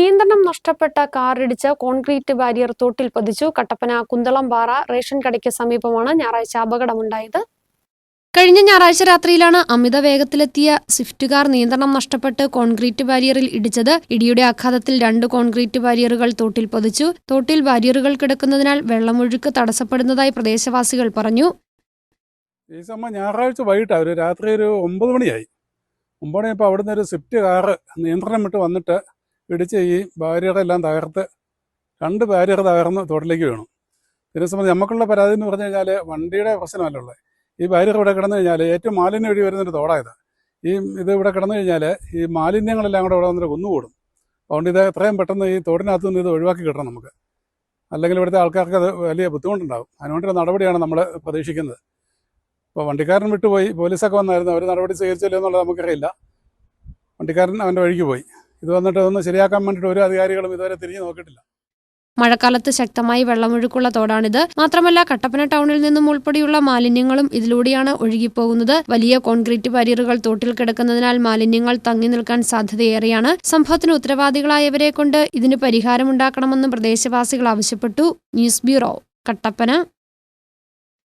നിയന്ത്രണം നഷ്ടപ്പെട്ട കാറിടിച്ച് കോൺക്രീറ്റ് ബാരിയർ തോട്ടിൽ പതിച്ചു. കട്ടപ്പന കുന്തളംപാറ റേഷൻ കടയ്ക്ക് സമീപമാണ് ഞായറാഴ്ച അപകടമുണ്ടായത്. കഴിഞ്ഞ ഞായറാഴ്ച രാത്രിയിലാണ് അമിത വേഗത്തിലെത്തിയ സ്വിഫ്റ്റ് കാർ നിയന്ത്രണം നഷ്ടപ്പെട്ട് കോൺക്രീറ്റ് ബാരിയറിൽ ഇടിച്ചത്. ഇടിയുടെ ആഘാതത്തിൽ രണ്ട് കോൺക്രീറ്റ് ബാരിയറുകൾ തോട്ടിൽ പതിച്ചു. തോട്ടിൽ ബാരിയറുകൾ കിടക്കുന്നതിനാൽ വെള്ളമൊഴുക്ക് തടസ്സപ്പെടുന്നതായി പ്രദേശവാസികൾ പറഞ്ഞു. ഈ സമയം ഞായറാഴ്ച വൈകിട്ട്. ഒരു രാത്രി ഒരു ഒമ്പത് മണിയായി. ഒമ്പത് മണിയപ്പോൾ അവിടുന്ന് ഒരു സ്വിഫ്റ്റ് കാറ് നിയന്ത്രണം വിട്ട് വന്നിട്ട് ഇടിച്ച് ഈ ബാരിയറെല്ലാം തകർത്ത് രണ്ട് ബാരിയർ തകർന്ന് തോട്ടിലേക്ക് വീണു. ഇതിനെ സംബന്ധിച്ച് നമുക്കുള്ള പരാതി എന്ന് പറഞ്ഞു കഴിഞ്ഞാൽ വണ്ടിയുടെ പ്രശ്നമല്ല ഉള്ളത്. ഈ ബാരിയർ ഇവിടെ കിടന്നു കഴിഞ്ഞാൽ ഏറ്റവും മാലിന്യം ഒഴി വരുന്നൊരു തോടായത്. ഈ ഇത് ഇവിടെ കിടന്നു കഴിഞ്ഞാൽ ഈ മാലിന്യങ്ങളെല്ലാം കൂടെ ഇവിടെ വന്നിട്ട് കുന്നുകൂടും. അതുകൊണ്ട് ഇത് എത്രയും പെട്ടെന്ന് ഈ തോടിനകത്ത് നിന്ന് ഇത് ഒഴിവാക്കി കിട്ടണം നമുക്ക്. അല്ലെങ്കിൽ ഇവിടുത്തെ ആൾക്കാർക്ക് അത് വലിയ ബുദ്ധിമുട്ടുണ്ടാകും അതിനുവേണ്ടിയുള്ള നടപടിയാണ് നമ്മൾ പ്രതീക്ഷിക്കുന്നത്. ഇപ്പോൾ വണ്ടിക്കാരൻ വിട്ടുപോയി പോലീസൊക്കെ വന്നായിരുന്നു. അവർ നടപടി സ്വീകരിച്ചല്ലോ എന്നുള്ളത് നമുക്കറിയില്ല. വണ്ടിക്കാരൻ അവന്റെ വഴിക്ക് പോയി. ഇത് വന്നിട്ട് ഒന്ന് ശരിയാക്കാൻ വേണ്ടിയിട്ട് ഒരു അധികാരികളും ഇതുവരെ തിരിഞ്ഞു നോക്കിയിട്ടില്ല. മഴക്കാലത്ത് ശക്തമായി വെള്ളമൊഴുക്കുള്ള തോടാണിത്. മാത്രമല്ല കട്ടപ്പന ടൗണിൽ നിന്നും ഉൾപ്പെടെയുള്ള മാലിന്യങ്ങളും ഇതിലൂടെയാണ് ഒഴുകിപ്പോകുന്നത്. വലിയ കോൺക്രീറ്റ് ബാരിയറുകൾ തോട്ടിൽ കിടക്കുന്നതിനാൽ മാലിന്യങ്ങൾ തങ്ങി നിൽക്കാൻ സാധ്യതയേറെയാണ്. സംഭവത്തിന് ഉത്തരവാദികളായവരെ കൊണ്ട് ഇതിന് പരിഹാരമുണ്ടാക്കണമെന്ന് പ്രദേശവാസികൾ ആവശ്യപ്പെട്ടു. News bureau Kattappana.